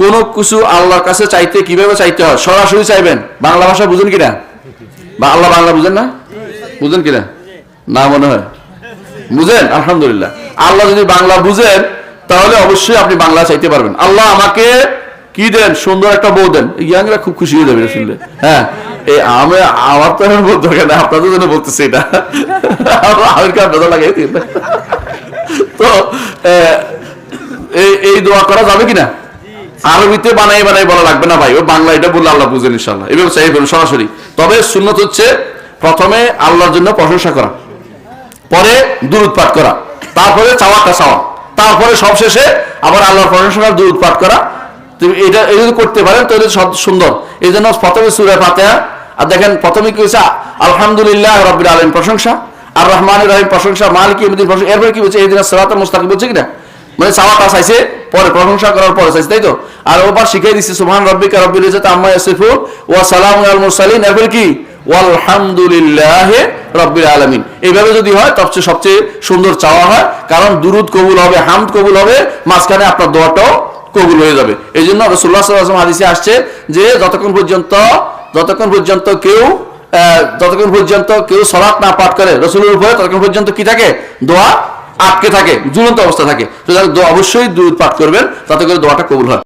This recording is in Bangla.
কোনো কিছু আল্লাহর কাছে চাইতে কীভাবে চাইতে হয়? সরাসরি চাইবেন? বাংলা ভাষা বুঝেন কিনা? বা আল্লাহ বাংলা বুঝেন না? বুঝেন কিনা? না মনে হয়। বুঝেন? আলহামদুলিল্লাহ। আল্লাহ যদি বাংলা বুঝেন, তাহলে অবশ্যই আপনি বাংলা চাইতে পারবেন। আল্লাহ আমাকে কি দেন? সুন্দর একটা বউ দেন। ইয়াংরা খুব খুশি হয়ে যাবে শুনলে হ্যাঁ? এই আমি, আমার তো এখন বলতে হবে না। আপনাদের জন্য বলতেছি এটা। আমি কি আপনাদের লাগাই দিন তো এই দোয়া করা যাবে কিনা? আরবিতে বানাই বানাই বলা লাগবে না ভাই, ও বাংলা এটা বললে আল্লাহ বুঝেন ইনশাল্লাহ এভাবে চাই সরাসরি। তবে সুন্নত হচ্ছে প্রথমে আল্লাহর জন্য প্রশংসা করা, পরে দুরুদ পাঠ করা, তারপরে চাওয়াটা চাওয়া, তারপরে সবশেষে আবার আল্লাহর প্রশংসা দুরুদ পাঠ করা। তুমি এটা এই যদি করতে পারেন, তাহলে সব সুন্দর। এই জন্য প্রথমে সুরে ফাতেহা, আর দেখেন প্রথমে কি হয়েছে? আলহামদুলিল্লাহ রবির আলম প্রশংসা, আর রহমান রহিম প্রশংসা, মালিক ইমদিন প্রশংসা, এরপরে কি বলছে? এই দিন সেরাতার মুস্তাকিম, বলছে কিনা? মানে চাওয়াটা চাইছে পরে প্রশংসা করার পরে চাইছে তাই তো আর ওবার শিখিয়ে দিচ্ছে সুবহান রব্বিকা রব্বিল ইজ্জাতি আম্মা ইয়াসিফুন ওয়া সালামুন আলাল মুরসালিন। এরপর কি? ওয়ালহামদুলিল্লাহ রব্বিল আলামিন। এইভাবে যদি হয় সবচেয়ে সবচেয়ে সুন্দর চাওয়া হয়। কারণ দুরুদ কবুল হবে, হামদ কবুল হবে, মাঝখানে আপনার দোয়াটাও কবুল হয়ে যাবে। এই জন্য রসুল্লাহ সাল্লাম হাদিসে আসছে যে, যতক্ষণ পর্যন্ত যতক্ষণ পর্যন্ত কেউ যতক্ষণ পর্যন্ত কেউ সলাৎ না পাঠ করে, রসুলের উপরে ততক্ষণ পর্যন্ত কি থাকে? দোয়া আটকে থাকে, ঝুলন্ত অবস্থা থাকে। তো অবশ্যই দুধ পাঠ করবেন, তাতে করে দোয়াটা কবুল হয়।